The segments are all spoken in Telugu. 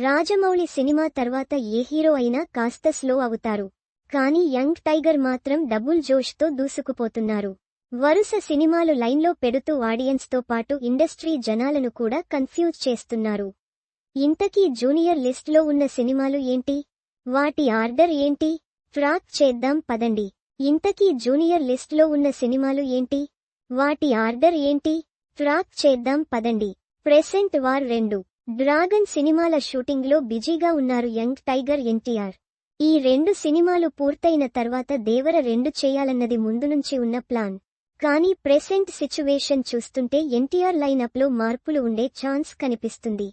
రాజమౌళి సినిమా తర్వాత ఏ హీరో అయినా కాస్త స్లో అవుతారు. కానీ యంగ్ టైగర్ మాత్రం డబుల్ జోష్తో దూసుకుపోతున్నారు. వరుస సినిమాలు లైన్లో పెడుతూ ఆడియన్స్తో పాటు ఇండస్ట్రీ జనాలను కూడా కన్ఫ్యూజ్ చేస్తున్నారు. ఇంతకీ జూనియర్ లిస్ట్లో ఉన్న సినిమాలు ఏంటి? వాటి ఆర్డర్ ఏంటి? ట్రాక్ చేద్దాం పదండి. ఇంతకీ జూనియర్ లిస్ట్లో ఉన్న సినిమాలు ఏంటి? వాటి ఆర్డర్ ఏంటి? ట్రాక్ చేద్దాం పదండి. ప్రెసెంట్ వార్ రెండు. డ్రాగన్ సినిమాల షూటింగ్లో బిజీగా ఉన్నారు యంగ్ టైగర్ ఎన్టీఆర్. ఈ రెండు సినిమాలు పూర్తయిన తర్వాత దేవర రెండు చేయాలన్నది ముందు నుంచి ఉన్న ప్లాన్. కానీ ప్రెసెంట్ సిచ్యువేషన్ చూస్తుంటే ఎన్టీఆర్ లైనప్లో మార్పులు ఉండే ఛాన్స్ కనిపిస్తుంది.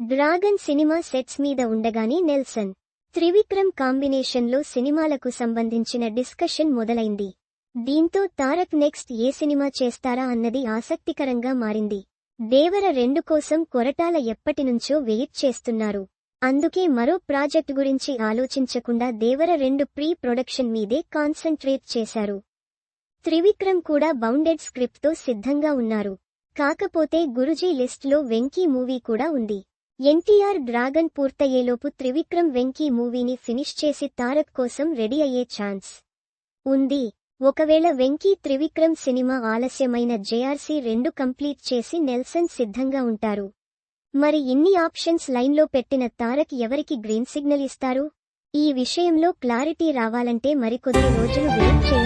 డ్రాగన్ సినిమా సెట్స్ మీద ఉండగానే నెల్సన్ త్రివిక్రమ్ కాంబినేషన్లో సినిమాలకు సంబంధించిన డిస్కషన్ మొదలైంది. దీంతో తారక్ నెక్స్ట్ ఏ సినిమా చేస్తారా అన్నది ఆసక్తికరంగా మారింది. దేవర రెండు కోసం కొరటాల ఎప్పటినుంచో వెయిట్ చేస్తున్నారు. అందుకే మరో ప్రాజెక్ట్ గురించి ఆలోచించకుండా దేవర రెండు ప్రీ ప్రొడక్షన్ మీదే కాన్సంట్రేట్ చేశారు. త్రివిక్రమ్ కూడా బౌండెడ్ స్క్రిప్ట్తో సిద్ధంగా ఉన్నారు. కాకపోతే గురుజీ లిస్ట్లో వెంకీ మూవీ కూడా ఉంది. ఎన్టీఆర్ డ్రాగన్ పూర్తయ్యేలోపు త్రివిక్రమ్ వెంకీ మూవీని ఫినిష్ చేసి తారక్ కోసం రెడీ అయ్యే ఛాన్స్ ఉంది. ఒకవేళ వెంకీ త్రివిక్రమ్ సినిమా ఆలస్యమైన జేఆర్సీ రెండు కంప్లీట్ చేసి నెల్సన్ సిద్ధంగా ఉంటారు. మరి ఇన్ని ఆప్షన్స్ లైన్లో పెట్టిన తారక్ ఎవరికి గ్రీన్ సిగ్నల్ ఇస్తారు? ఈ విషయంలో క్లారిటీ రావాలంటే మరికొద్ది రోజులు వెయిట్ చేయాలి